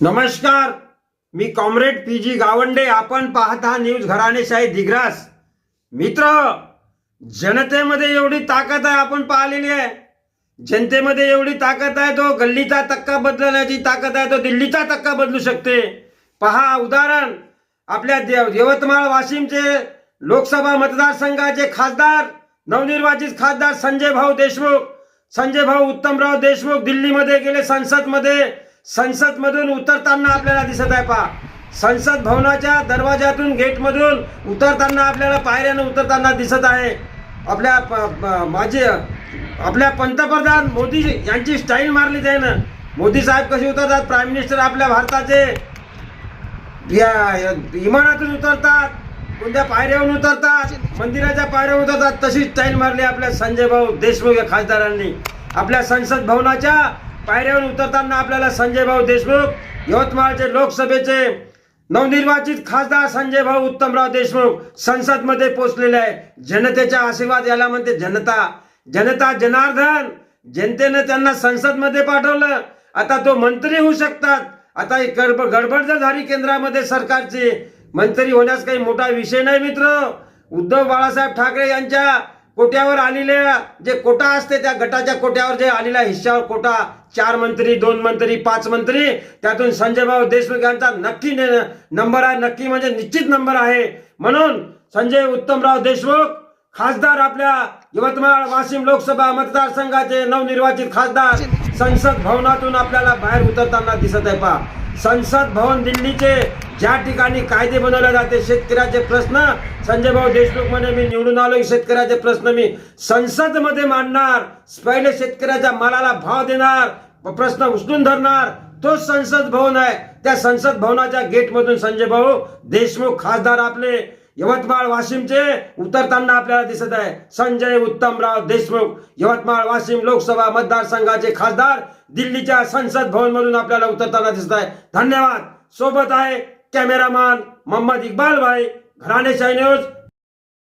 नमस्कार मी comrade P G Gawande. आपण पाहता न्यूज घराणेशाही दिग्रास. मित्र जनतेमध्ये एवढी ताकद आहे आपण पाहिलेली आहे. जनतेमध्ये एवढी ताकद आहे तो गल्लीचा तक्का बदलण्याची ताकद आहे तो दिल्लीचा तक्का बदलू शकते. पहा उदाहरण आपल्या देव यवतमाळ वाशिमचे लोकसभा मतदारसंघाचे खासदार नवनिर्वाचित खासदार संजय भाऊ देशमुख संजय भाऊ उत्तमराव देशमुख दिल्लीमध्ये गेले संसदमध्ये संसद मधून उतरताना आपल्याला दिसत आहे पहा. संसद भवनाच्या दरवाजातून गेटमधून उतरताना आपल्याला पायऱ्यानं उतरताना दिसत आहे. आपल्या प- आपल्या पंतप्रधान मोदी यांची स्टाईल मारली आहे ना मोदी साहेब कसे उतरतात? प्राईम मिनिस्टर आपल्या भारताचे. या- विमानातून उतरतात. कोणत्या पायऱ्यावरून उतरतात? मंदिराच्या पायऱ्यावर उतरतात. तशी स्टाईल मारली आपल्या संजय भाऊ देशमुख या खासदारांनी. आपल्या संसद भवनाच्या पायऱ्यावर उतरताना आपल्याला संजय भाऊ देशमुख यवतमाळचे लोकसभेचे नवनिर्वाचित खासदार संजय भाऊ उत्तमराव देशमुख संसदमध्ये पोहोचलेले आहे. जनतेचा आशीर्वाद याला म्हणते जनता. जनता जनार्दन जनतेनं त्यांना संसदमध्ये पाठवलं. आता तो मंत्री होऊ शकतात. आता एक गडबड गडबड जर झाली केंद्रामध्ये सरकारची मंत्री होण्यास काही मोठा विषय नाही मित्र. उद्धव बाळासाहेब ठाकरे यांच्या कोट्यावर आलेल्या जे कोटा असते त्या गटाच्या कोट्यावर जे आलेल्या हिश्श्यावर कोटा चार मंत्री दोन मंत्री पाच मंत्री त्यातून संजयभाऊ देशमुख यांचा नक्की ने- नंबर आहे नक्की म्हणजे निश्चित नंबर आहे. म्हणून संजय उत्तमराव देशमुख खासदार आपल्या यवतमाळ वाशिम लोकसभा मतदारसंघाचे नवनिर्वाचित खासदार संसद भवनातून आपल्याला बाहेर उतरताना दिसत आहे. पहा संसद भवन दिल्लीचे ज्या ठिकाणी कायदे बनवले जाते शेतकऱ्याचे प्रश्न संजय भाऊ देशमुख म्हणे मी निवडून आलो शेतकऱ्याचे प्रश्न मी संसदमध्ये मांडणार पहिले शेतकऱ्याच्या मालाला भाव देणार प्रश्न उचलून धरणार तोच संसद भवन आहे. त्या संसद भवनाच्या गेटमधून संजय भाऊ देशमुख खासदार आपले यवतमाळ वाशिमचे उतरताना आपल्याला दिसत आहे. संजय उत्तमराव देशमुख यवतमाळ वाशिम लोकसभा मतदारसंघाचे खासदार दिल्लीच्या संसद भवन मधून आपल्याला उतरताना दिसत आहे. धन्यवाद. सोबत आहे कॅमेरामॅन मोहम्मद इक्बाल भाई घराणेशाही न्यूज.